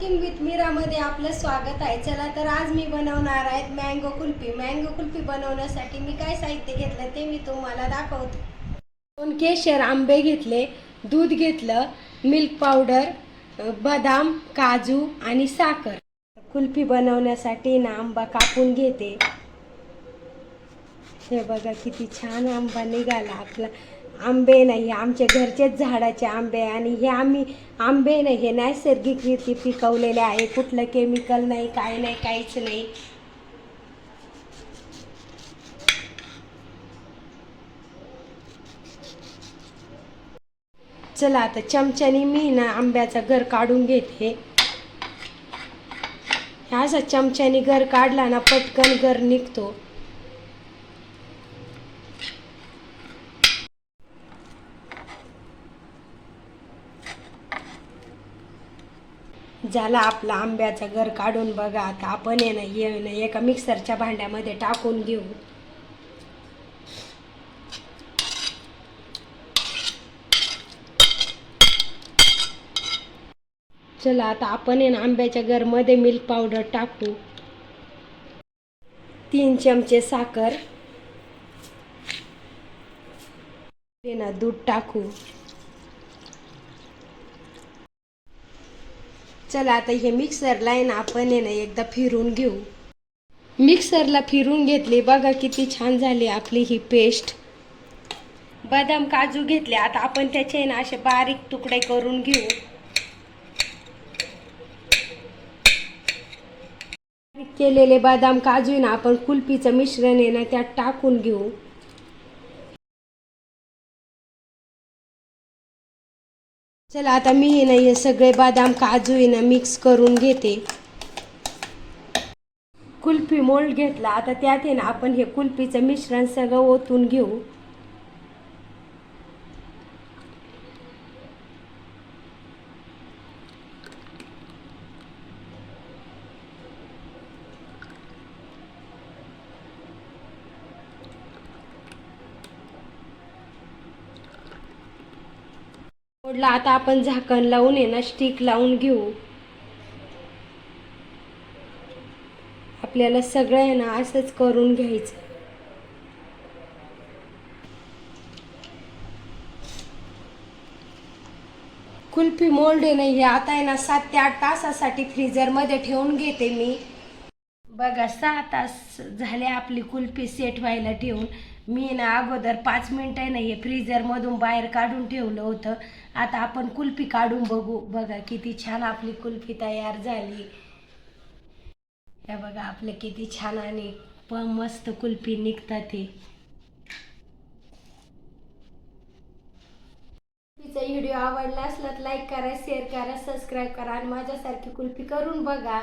Cooking with मीरामध्ये आपलं स्वागत आहे. चला तर आज मी बनवणार आहे मँगो कुल्फी. मँगो कुल्फी बनवण्यासाठी मी काय साहित्य घेतलं ते मी तुम्हाला दाखवते. दोन केशर आंबे घेतले दूध घेतलं मिल्क पावडर बदाम काजू आणि साखर. कुल्फी बनवण्यासाठी ना आंबा कापून घेते. हे बघा किती छान आंबा निघाला आपला. आंबे नाही हे आमच्या घरचेच झाडाचे आंबे आहे आणि हे आम्ही आंबे नाही हे नैसर्गिकरित्या पिकवलेले आहे. कुठलं केमिकल नाही काय नाही काहीच नाही. चला आता चमच्याने मी ना आंब्याचा गर काढून घेते. ह्या असा चमच्याने गर काढला ना पटकन गर निघतो. झाला आपला आंब्याचा घर काढून बघा आता आपण ये ना ये ना एका मिक्सरच्या भांड्यामध्ये टाकून घेऊ. चला आता आपण ये ना आंब्याच्या घरमध्ये मिल्क पावडर टाकू. तीन चमचे साखर. ये ना दूध टाकू. चला आता हे मिक्सरला आहे ना आपण आहे ना एकदा फिरून घेऊ. मिक्सरला फिरून घेतली बघा किती छान झाली आपली ही पेस्ट बदाम काजू घेतले आता आपण त्याचे ना असे बारीक तुकडे करून घेऊ. बारीक केलेले बदाम काजू आहे ना आपण कुल्फीचं मिश्रण आहे ना त्यात टाकून घेऊ. चला आता मी हे ना हे सगळे बदाम काजू आहे ना मिक्स करून घेते. कुल्फी मोल्ड घेतला. आता त्यात आहे ना आपण हे कुल्फीचं मिश्रण सगळं ओतून घेऊ. मोडला आता आपण झाकण लावून आहे ना स्टिक लावून घेऊ. आपल्याला सगळं आहे ना असंच करून घ्यायचं. कुल्फी मोल्ड आहे ना हे आता आहे ना सात ते आठ तासासाठी फ्रीजरमध्ये ठेवून घेते मी. बघा सहा तास झाले आपली कुल्फी सेट व्हायला ठेवून. मी ना अगोदर पाच मिनटं नाही हे फ्रीजरमधून बाहेर काढून ठेवलं होतं. आता आपण कुल्फी काढून बघू. बघा किती छान आपली कुल्फी तयार झाली. हे बघा आपलं किती छान आणि प मस्त कुल्फी निघतात ते कुल्फीचा व्हिडिओ आवडला असला तर लाईक करा शेअर करा सबस्क्राईब करा आणि माझ्यासारखी कुल्फी करून बघा.